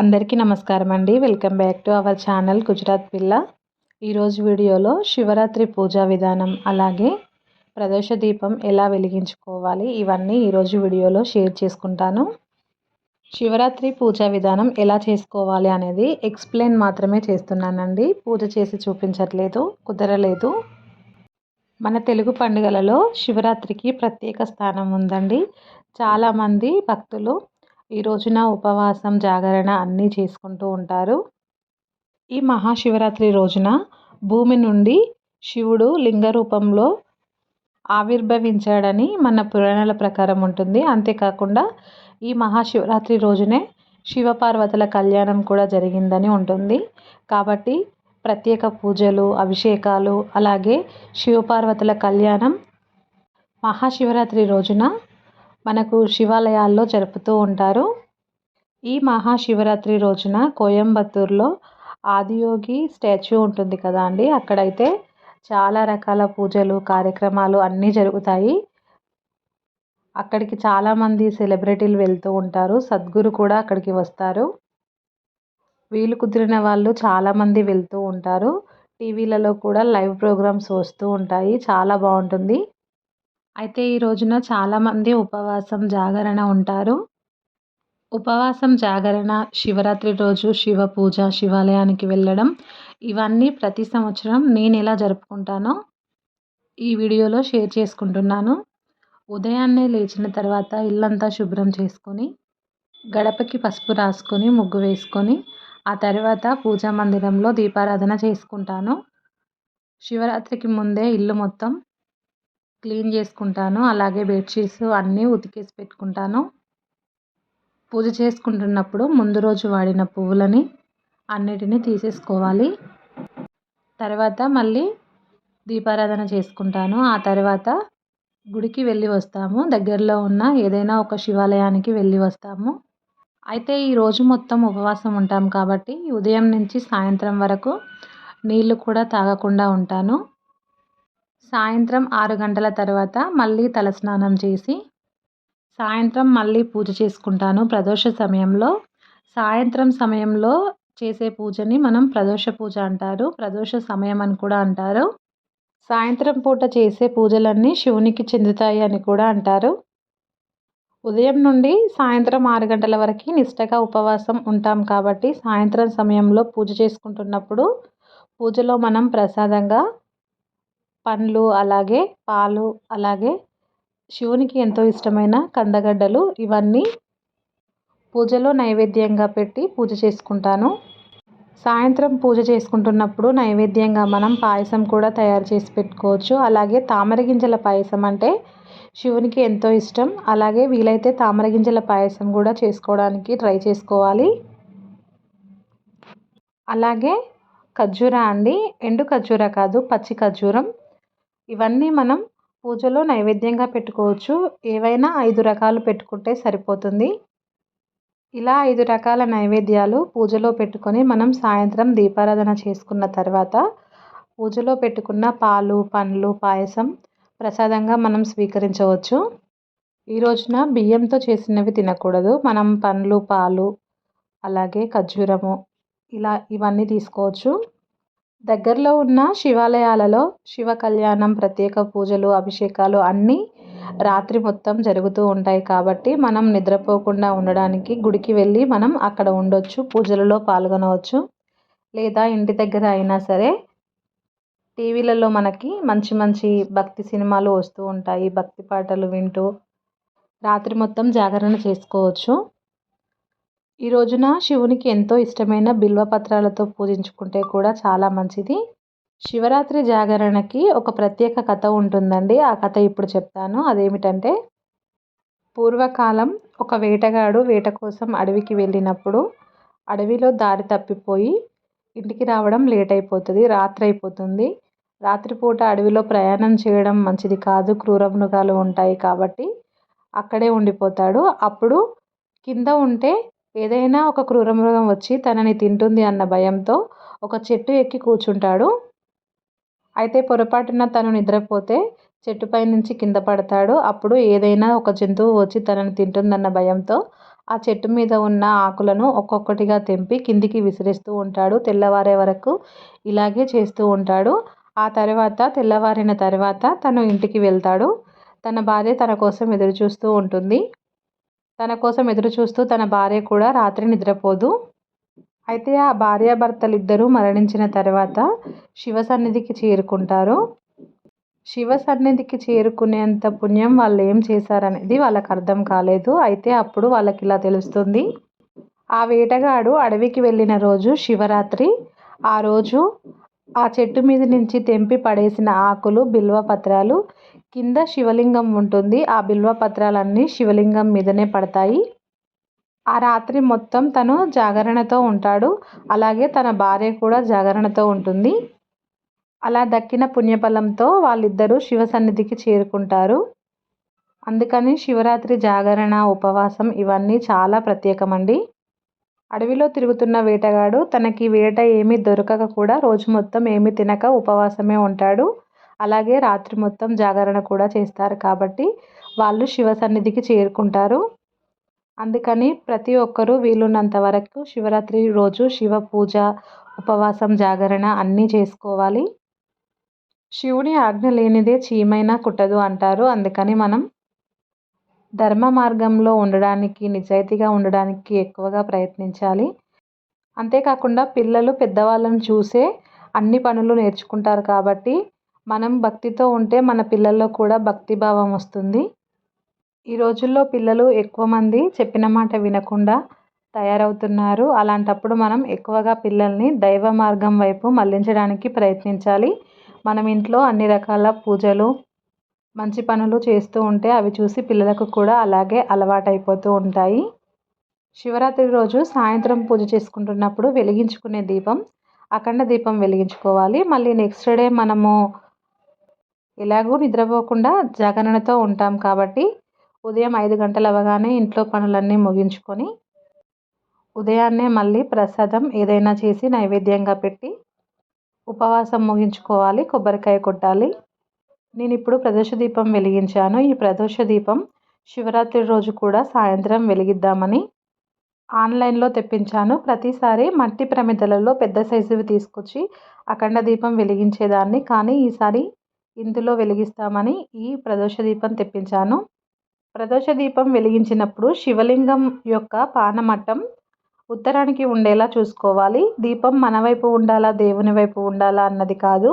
అందరికీ నమస్కారం అండి. Welcome back to our channel Gujarat పిల్ల. ఈరోజు వీడియోలో శివరాత్రి పూజా విధానం అలాగే ప్రదోష దీపం ఎలా వెలిగించుకోవాలి ఇవన్నీ ఈరోజు వీడియోలో షేర్ చేసుకుంటాను. శివరాత్రి పూజా విధానం ఎలా చేసుకోవాలి అనేది ఎక్స్ప్లెయిన్ మాత్రమే చేస్తున్నానండి. పూజ చేసి చూపించట్లేదు కుదరలేదు. మన తెలుగు పండుగలలో శివరాత్రికి ప్రత్యేక స్థానం ఉందండి. చాలామంది భక్తులు ఈ రోజున ఉపవాసం జాగరణ అన్నీ చేసుకుంటూ ఉంటారు. ఈ మహాశివరాత్రి రోజున భూమి నుండి శివుడు లింగ రూపంలో ఆవిర్భవించాడని మన పురాణాల ప్రకారం ఉంటుంది. అంతేకాకుండా ఈ మహాశివరాత్రి రోజునే శివపార్వతుల కళ్యాణం కూడా జరిగిందని ఉంటుంది. కాబట్టి ప్రత్యేక పూజలు అభిషేకాలు అలాగే శివపార్వతుల కళ్యాణం మహాశివరాత్రి రోజున మనకు శివాలయాల్లో జరుపుతూ ఉంటారు. ఈ మహాశివరాత్రి రోజున కోయంబత్తూరులో ఆదియోగి స్టాచ్యూ ఉంటుంది కదా అండి. అక్కడైతే చాలా రకాల పూజలు కార్యక్రమాలు అన్నీ జరుగుతాయి. అక్కడికి చాలామంది సెలబ్రిటీలు వెళ్తూ ఉంటారు. సద్గురు కూడా అక్కడికి వస్తారు. వీలు కుదిరిన వాళ్ళు చాలామంది వెళ్తూ ఉంటారు. టీవీలలో కూడా లైవ్ ప్రోగ్రామ్స్ వస్తూ ఉంటాయి. చాలా బాగుంటుంది. అయితే ఈ రోజున చాలామంది ఉపవాసం జాగరణ ఉంటారు. ఉపవాసం జాగరణ శివరాత్రి రోజు శివ పూజ శివాలయానికి వెళ్ళడం ఇవన్నీ ప్రతి సంవత్సరం నేను ఎలా జరుపుకుంటానో ఈ వీడియోలో షేర్ చేసుకుంటున్నాను. ఉదయాన్నే లేచిన తర్వాత ఇల్లంతా శుభ్రం చేసుకొని గడపకి పసుపు రాసుకొని ముగ్గు వేసుకొని ఆ తర్వాత పూజా మందిరంలో దీపారాధన చేసుకుంటాను. శివరాత్రికి ముందే ఇల్లు మొత్తం క్లీన్ చేసుకుంటాను. అలాగే బెడ్షీట్స్ అన్నీ ఉతికేసి పెట్టుకుంటాను. పూజ చేసుకుంటున్నప్పుడు ముందు రోజు వాడిన పువ్వులని అన్నిటినీ తీసేసుకోవాలి. తర్వాత మళ్ళీ దీపారాధన చేసుకుంటాను. ఆ తర్వాత గుడికి వెళ్ళి వస్తాము. దగ్గరలో ఉన్న ఏదైనా ఒక శివాలయానికి వెళ్ళి వస్తాము. అయితే ఈ రోజు మొత్తం ఉపవాసం ఉంటాం కాబట్టి ఉదయం నుంచి సాయంత్రం వరకు నీళ్ళు కూడా తాగకుండా ఉంటాను. సాయంత్రం ఆరు గంటల తర్వాత మళ్ళీ తలస్నానం చేసి సాయంత్రం మళ్ళీ పూజ చేసుకుంటాను. ప్రదోష సమయంలో సాయంత్రం సమయంలో చేసే పూజని మనం ప్రదోష పూజ అంటారు. ప్రదోష సమయం అని కూడా అంటారు. సాయంత్రం పూట చేసే పూజలన్నీ శివునికి చెందుతాయి అని కూడా అంటారు. ఉదయం నుండి సాయంత్రం ఆరు గంటల వరకు నిష్టగా ఉపవాసం ఉంటాం కాబట్టి సాయంత్రం సమయంలో పూజ చేసుకుంటున్నప్పుడు పూజలో మనం ప్రసాదంగా పండ్లు అలాగే పాలు అలాగే శివునికి ఎంతో ఇష్టమైన కందగడ్డలు ఇవన్నీ పూజలో నైవేద్యంగా పెట్టి పూజ చేసుకుంటాను. సాయంత్రం పూజ చేసుకుంటున్నప్పుడు నైవేద్యంగా మనం పాయసం కూడా తయారు చేసి పెట్టుకోవచ్చు. అలాగే తామర గింజల పాయసం అంటే శివునికి ఎంతో ఇష్టం. అలాగే వీలైతే తామర గింజల పాయసం కూడా చేసుకోవడానికి ట్రై చేసుకోవాలి. అలాగే ఖర్జూరా అండి. ఎండు ఖర్జూర కాదు పచ్చి ఖర్జూరం. ఇవన్నీ మనం పూజలో నైవేద్యంగా పెట్టుకోవచ్చు. ఏవైనా ఐదు రకాలు పెట్టుకుంటే సరిపోతుంది. ఇలా ఐదు రకాల నైవేద్యాలు పూజలో పెట్టుకొని మనం సాయంత్రం దీపారాధన చేసుకున్న తర్వాత పూజలో పెట్టుకున్న పాలు పండ్లు పాయసం ప్రసాదంగా మనం స్వీకరించవచ్చు. ఈ రోజున బియ్యంతో చేసినవి తినకూడదు. మనం పండ్లు పాలు అలాగే ఖర్జూరము ఇలా ఇవన్నీ తీసుకోవచ్చు. దగ్గరలో ఉన్న శివాలయాలలో శివ కళ్యాణం ప్రత్యేక పూజలు అభిషేకాలు అన్నీ రాత్రి మొత్తం జరుగుతూ ఉంటాయి కాబట్టి మనం నిద్రపోకుండా ఉండడానికి గుడికి వెళ్ళి మనం అక్కడ ఉండొచ్చు పూజలలో పాల్గొనవచ్చు. లేదా ఇంటి దగ్గర అయినా సరే టీవీలలో మనకి మంచి మంచి భక్తి సినిమాలు వస్తూ ఉంటాయి భక్తి పాటలు వింటూ రాత్రి మొత్తం జాగరణ చేసుకోవచ్చు. ఈ రోజున శివునికి ఎంతో ఇష్టమైన బిల్వపత్రాలతో పూజించుకుంటే కూడా చాలా మంచిది. శివరాత్రి జాగరణకి ఒక ప్రత్యేక కథ ఉంటుందండి. ఆ కథ ఇప్పుడు చెప్తాను. అదేమిటంటే పూర్వకాలం ఒక వేటగాడు వేట కోసం అడవికి వెళ్ళినప్పుడు అడవిలో దారి తప్పిపోయి ఇంటికి రావడం లేట్ అయిపోతుంది రాత్రి అయిపోతుంది రాత్రిపూట అడవిలో ప్రయాణం చేయడం మంచిది కాదు క్రూర మృగాలు ఉంటాయి కాబట్టి అక్కడే ఉండిపోతాడు. అప్పుడు కింద ఉంటే ఏదైనా ఒక క్రూరమృగం వచ్చి తనని తింటుంది అన్న భయంతో ఒక చెట్టు ఎక్కి కూర్చుంటాడు. అయితే పొరపాటున తను నిద్రపోతే చెట్టుపై నుంచి కింద పడతాడు. అప్పుడు ఏదైనా ఒక జంతువు వచ్చి తనని తింటుందన్న భయంతో ఆ చెట్టు మీద ఉన్న ఆకులను ఒక్కొక్కటిగా తెంపి కిందికి విసిరేస్తూ ఉంటాడు. తెల్లవారే వరకు ఇలాగే చేస్తూ ఉంటాడు. ఆ తర్వాత తెల్లవారిన తర్వాత తను ఇంటికి వెళ్తాడు. తన భార్య తన కోసం ఎదురు చూస్తూ ఉంటుంది. తన కోసం ఎదురు చూస్తూ తన భార్య కూడా రాత్రి నిద్రపోదు. అయితే ఆ భార్యాభర్తలు ఇద్దరూ మరణించిన తర్వాత శివ సన్నిధికి చేరుకుంటారు. శివ సన్నిధికి చేరుకునేంత పుణ్యం వాళ్ళు ఏం చేశారనేది వాళ్ళకి అర్థం కాలేదు. అయితే అప్పుడు వాళ్ళకి ఇలా తెలుస్తుంది. ఆ వేటగాడు అడవికి వెళ్ళిన రోజు శివరాత్రి. ఆ రోజు ఆ చెట్టు మీద నుంచి తెంపి పడేసిన ఆకులు బిల్వ పత్రాలు కింద శివలింగం ఉంటుంది. ఆ బిల్వ పత్రాలన్నీ శివలింగం మీదనే పడతాయి. ఆ రాత్రి మొత్తం తను జాగరణతో ఉంటాడు. అలాగే తన భార్య కూడా జాగరణతో ఉంటుంది. అలా దక్కిన పుణ్యఫలంతో వాళ్ళిద్దరూ శివ సన్నిధికి చేరుకుంటారు. అందుకని శివరాత్రి జాగరణ ఉపవాసం ఇవన్నీ చాలా ప్రత్యేకమండి. అడవిలో తిరుగుతున్న వేటగాడు తనకి వేట ఏమీ దొరకక కూడా రోజు మొత్తం ఏమీ తినక ఉపవాసమే ఉంటాడు. అలాగే రాత్రి మొత్తం జాగరణ కూడా చేస్తారు కాబట్టి వాళ్ళు శివ సన్నిధికి చేరుకుంటారు. అందుకని ప్రతి ఒక్కరూ వీలున్నంత వరకు శివరాత్రి రోజు శివ పూజ ఉపవాసం జాగరణ అన్నీ చేసుకోవాలి. శివుని ఆజ్ఞ లేనిదే చీమైనా కుట్టదు అంటారు. అందుకని మనం ధర్మ మార్గంలో ఉండడానికి నిజాయితీగా ఉండడానికి ఎక్కువగా ప్రయత్నించాలి. అంతేకాకుండా పిల్లలు పెద్దవాళ్ళని చూసే అన్ని పనులు నేర్చుకుంటారు కాబట్టి మనం భక్తితో ఉంటే మన పిల్లల్లో కూడా భక్తి భావం వస్తుంది. ఈ రోజుల్లో పిల్లలు ఎక్కువ మంది చెప్పిన మాట వినకుండా తయారవుతున్నారు. అలాంటప్పుడు మనం ఎక్కువగా పిల్లల్ని దైవ మార్గం వైపు మళ్ళించడానికి ప్రయత్నించాలి. మనం ఇంట్లో అన్ని రకాల పూజలు మంచి పనులు చేస్తూ ఉంటే అవి చూసి పిల్లలకు కూడా అలాగే అలవాటైపోతూ ఉంటాయి. శివరాత్రి రోజు సాయంత్రం పూజ చేసుకుంటున్నప్పుడు వెలిగించుకునే దీపం అఖండ దీపం వెలిగించుకోవాలి. మళ్ళీ నెక్స్ట్ డే మనము ఎలాగూ నిద్రపోకుండా జాగరణతో ఉంటాం కాబట్టి ఉదయం ఐదు గంటలు అవ్వగానే ఇంట్లో పనులన్నీ ముగించుకొని ఉదయాన్నే మళ్ళీ ప్రసాదం ఏదైనా చేసి నైవేద్యంగా పెట్టి ఉపవాసం ముగించుకోవాలి కొబ్బరికాయ కొట్టాలి. నేను ఇప్పుడు ప్రదోష దీపం వెలిగించాను. ఈ ప్రదోష దీపం శివరాత్రి రోజు కూడా సాయంత్రం వెలిగిద్దామని ఆన్లైన్లో తెప్పించాను. ప్రతిసారి మట్టి ప్రమిదలలో పెద్ద సైజువి తీసుకొచ్చి అఖండ దీపం వెలిగించేదాన్ని. కానీ ఈసారి ఇందులో వెలిగిస్తామని ఈ ప్రదోష దీపం తెప్పించాను. ప్రదోష దీపం వెలిగించినప్పుడు శివలింగం యొక్క పానమట్టం ఉత్తరానికి ఉండేలా చూసుకోవాలి. దీపం మన వైపు ఉండాలా దేవుని వైపు ఉండాలా అన్నది కాదు.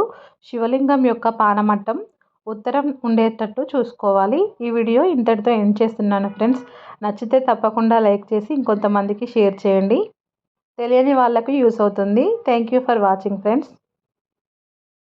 శివలింగం యొక్క పానమట్టం ఉత్తరం ఉండేటట్టు చూసుకోవాలి. ఈ వీడియో ఇంతటితో ఎండ్ చేస్తున్నాను ఫ్రెండ్స్. నచ్చితే తప్పకుండా లైక్ చేసి ఇంకొంతమందికి షేర్ చేయండి. తెలియని వాళ్ళకు యూస్ అవుతుంది. Thank you for watching friends.